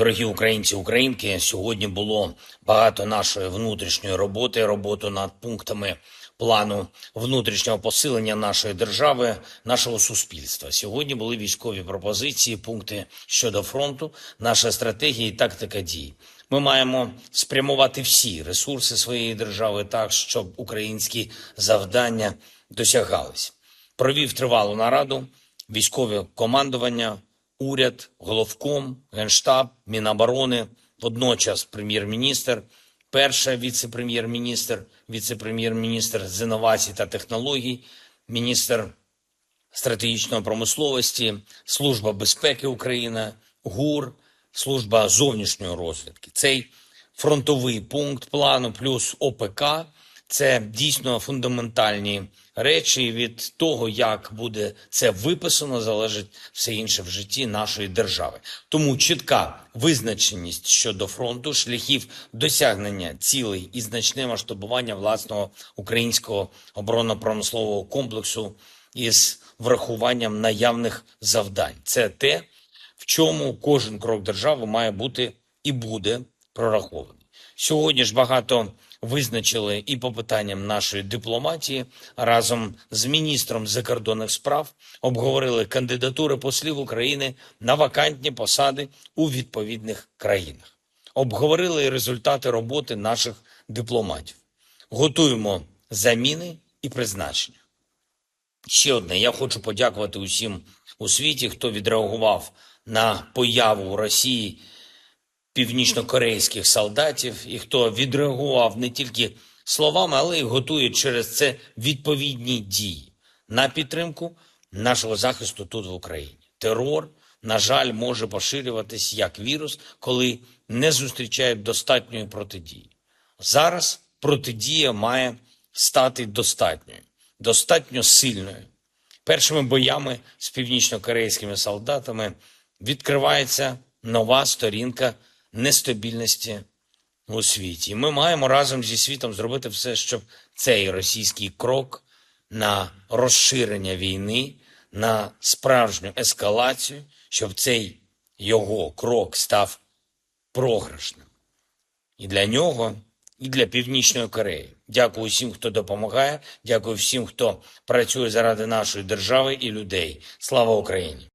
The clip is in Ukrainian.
Дорогі українці, українки, сьогодні було багато нашої внутрішньої роботи, роботу над пунктами плану внутрішнього посилення нашої держави, нашого суспільства. Сьогодні були військові пропозиції, пункти щодо фронту, наша стратегія і тактика дій. Ми маємо спрямувати всі ресурси своєї держави так, щоб українські завдання досягались. Провів тривалу нараду, військове командування, уряд, головком, генштаб, міноборони, водночас прем'єр-міністр, перша віце-прем'єр-міністр, віце-прем'єр-міністр з інновацій та технологій, міністр стратегічної промисловості, Служба безпеки України, ГУР, Служба зовнішньої розвідки. Цей фронтовий пункт плану плюс ОПК це дійсно фундаментальні речі. І Від того, як буде це виписано, залежить все інше в житті нашої держави. Тому чітка визначеність щодо фронту, шляхів досягнення цілей і значне масштабування власного українського оборонно-промислового комплексу із врахуванням наявних завдань. Це те, в чому кожен крок держави має бути і буде прорахований. Сьогодні ж багато визначили і по питанням нашої дипломатії разом з міністром закордонних справ обговорили кандидатури послів України на вакантні посади у відповідних країнах. Обговорили і результати роботи наших дипломатів. Готуємо заміни і призначення. Ще одне, я хочу подякувати усім у світі, хто відреагував на появу у Росії північнокорейських солдатів, і хто відреагував не тільки словами, але й готує через це відповідні дії на підтримку нашого захисту тут в Україні. Терор, на жаль, може поширюватись як вірус, коли не зустрічають достатньої протидії. Зараз протидія має стати достатньою, достатньо сильною. Першими боями з північно-корейськими солдатами відкривається нова сторінка нестабільності у світі. І ми маємо разом зі світом зробити все, щоб цей російський крок на розширення війни, на справжню ескалацію, щоб цей його крок став програшним. І для нього, і для Північної Кореї. Дякую всім, хто допомагає. Дякую всім, хто працює заради нашої держави і людей. Слава Україні!